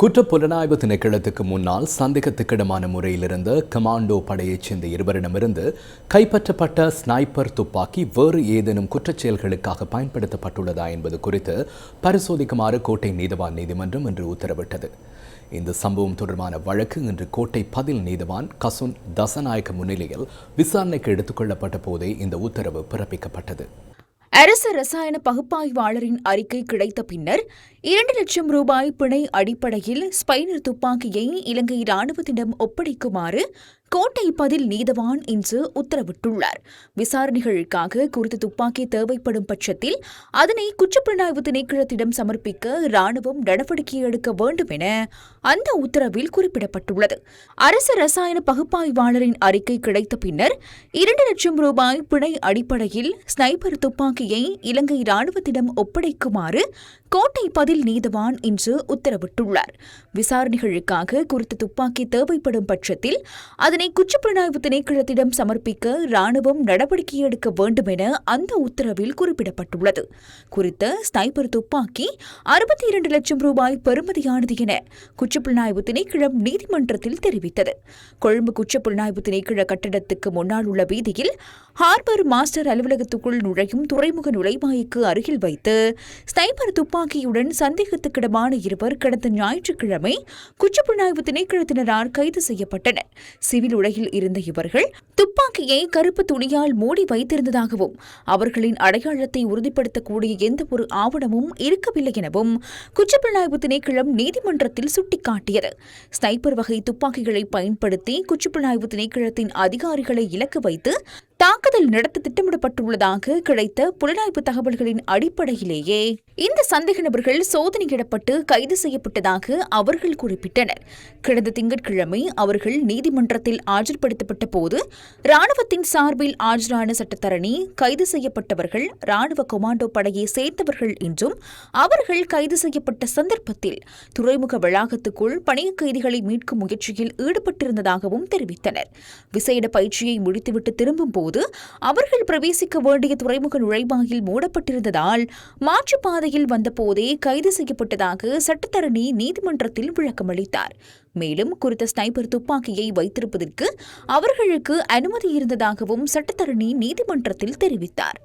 குற்றப்புலனாய்வு திணைக்களத்துக்கு முன்னால் சந்தேகத்துக்கிடமான முறையிலிருந்து கமாண்டோ படையைச் சேர்ந்த இருவரிடமிருந்து கைப்பற்றப்பட்ட ஸ்னைப்பர் துப்பாக்கி வேறு ஏதேனும் குற்றச்செயல்களுக்காக பயன்படுத்தப்பட்டுள்ளதா என்பது குறித்து பரிசோதிக்குமாறு கோட்டை நீதவான் நீதிமன்றம் இன்று உத்தரவிட்டது. இந்த சம்பவம் தொடர்பான வழக்கு இன்று கோட்டை பதில் நீதவான் கசுன் தசநாயக்க முன்னிலையில் விசாரணைக்கு எடுத்துக்கொள்ளப்பட்ட போதே இந்த உத்தரவு பிறப்பிக்கப்பட்டது. அரசு ரசாயன பகுப்பாய்வாளரின் அறிக்கை கிடைத்த பின்னர் இரண்டு லட்சம் ரூபாய் பிணை அடிப்படையில் ஸ்பைனர் துப்பாக்கியை இலங்கை ராணுவத்திடம் ஒப்படைக்குமாறு கோட்டை பதில் நீதவான் இன்று உத்தரவிட்டுள்ளார். விசாரணைகளுக்காக குறித்த துப்பாக்கி தேவைப்படும் பட்சத்தில் அதனை குற்றப்புலனாய்வு திணைக்களத்திடம் சமர்ப்பிக்க ராணுவம் நடவடிக்கை எடுக்க வேண்டும் என அந்த உத்தரவில் குறிப்பிடப்பட்டுள்ளது. அரசு ரசாயன பகுப்பாய்வாளரின் அறிக்கை கிடைத்த பின்னர் இரண்டு லட்சம் ரூபாய் பிணை அடிப்படையில் ஸ்னைப்பர் துப்பாக்கியை இலங்கை ராணுவத்திடம் ஒப்படைக்குமாறு கோட்டை பதில் நீதவான் இன்று உத்தரவிட்டுள்ளார். விசாரணைகளுக்காக குறித்த துப்பாக்கி தேவைப்படும் பட்சத்தில் அதனை அதனை குற்றப்புலனாய்வு திணைக்களத்திடம் சமர்ப்பிக்க ராணுவம் நடவடிக்கை எடுக்க வேண்டும் என அந்த உத்தரவில் குறிப்பிடப்பட்டுள்ளது. குறித்த ஸ்னைப்பர் துப்பாக்கி அறுபத்தி இரண்டு லட்சம் ரூபாய் பெறுமதியானது என குற்றப்புலனாய்வு திணைக்களம் நீதிமன்றத்தில் தெரிவித்தது. கொழும்பு குற்றப்புலனாய்வு திணைக்கள கட்டடத்துக்கு முன்னால் உள்ள வீதியில் ஹார்பர் மாஸ்டர் அலுவலகத்துக்குள் நுழையும் துறைமுக நுழைவாய்க்கு அருகில் வைத்து ஸ்னைப்பர் துப்பாக்கியுடன் சந்தேகத்துக்கிடமான இருவர் கடந்த ஞாயிற்றுக்கிழமை குற்றப்புலனாய்வு திணைக்களத்தினரால் கைது செய்யப்பட்டனர். சிவில் உலகில் இருந்த இவர்கள் துப்பாக்கியை கருப்பு துணியால் மூடி வைத்திருந்ததாகவும் அவர்களின் அடையாளத்தை உறுதிப்படுத்தக்கூடிய எந்த ஒரு ஆவணமும் இருக்கவில்லை எனவும் குற்றப்புலனாய்வு திணைக்களம் நீதிமன்றத்தில் சுட்டிக்காட்டியது. ஸ்னைப்பர் வகை துப்பாக்கிகளை பயன்படுத்தி குற்றப்புலனாய்வு திணைக்களத்தின் அதிகாரிகளை இலக்கு வைத்து தாக்குதல் நடத்த திட்டமிடப்பட்டுள்ளதாக கிடைத்த புலனாய்வு தகவல்களின் அடிப்படையிலேயே இந்த சந்தேக நபர்கள் சோதனையிடப்பட்டு கைது செய்யப்பட்டதாக அவர்கள் குறிப்பிட்டனர். கடந்த திங்கட்கிழமை அவர்கள் நீதிமன்றத்தில் ஆஜர்படுத்தப்பட்ட போது ராணுவத்தின் சார்பில் ஆஜரான சட்டத்தரணி கைது செய்யப்பட்டவர்கள் ராணுவ கொமாண்டோ படையை சேர்ந்தவர்கள் என்றும் அவர்கள் கைது செய்யப்பட்ட சந்தர்ப்பத்தில் துறைமுக வளாகத்துக்குள் பணிய கைதிகளை மீட்கும் முயற்சியில் ஈடுபட்டிருந்ததாகவும் தெரிவித்தனர். விசேட பயிற்சியை முடித்துவிட்டு திரும்பும் போது அவர்கள் பிரவேசிக்க வேண்டிய துறைமுக நுழைவாயில் மூடப்பட்டிருந்ததால் மாற்றுப்பாதையில் வந்தபோதே கைது செய்யப்பட்டதாக சட்டத்தரணி நீதிமன்றத்தில் விளக்கமளித்தார் மேலும் குறித்த ஸ்னைப்பர் துப்பாக்கியை வைத்திருப்பதற்கு அவர்களுக்கு அனுமதி இருந்ததாகவும் சட்டத்தரணி நீதிமன்றத்தில் தெரிவித்தார்.